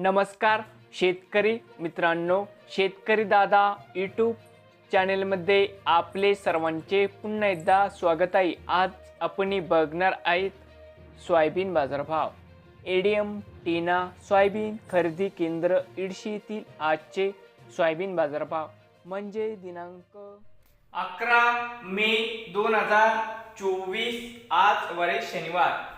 नमस्कार शेतकरी मित्रांनो शेतकरी दादा यूट्यूब चॅनेलमध्ये आपले सर्वांचे पुन्हा एकदा स्वागत आहे. आज आपण बघणार आहेत सोयाबीन बाजारभाव. एडीएम टीना सोयाबीन खरेदी केंद्र इडशी आजचे सोयाबीन बाजारभाव. म्हणजे दिनांक अकरा मे दोन हजार चोवीस आज वरे शनिवार.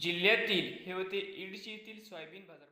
जिल्ह्यातील हे होते इडशी येथील सोयाबीन बाजार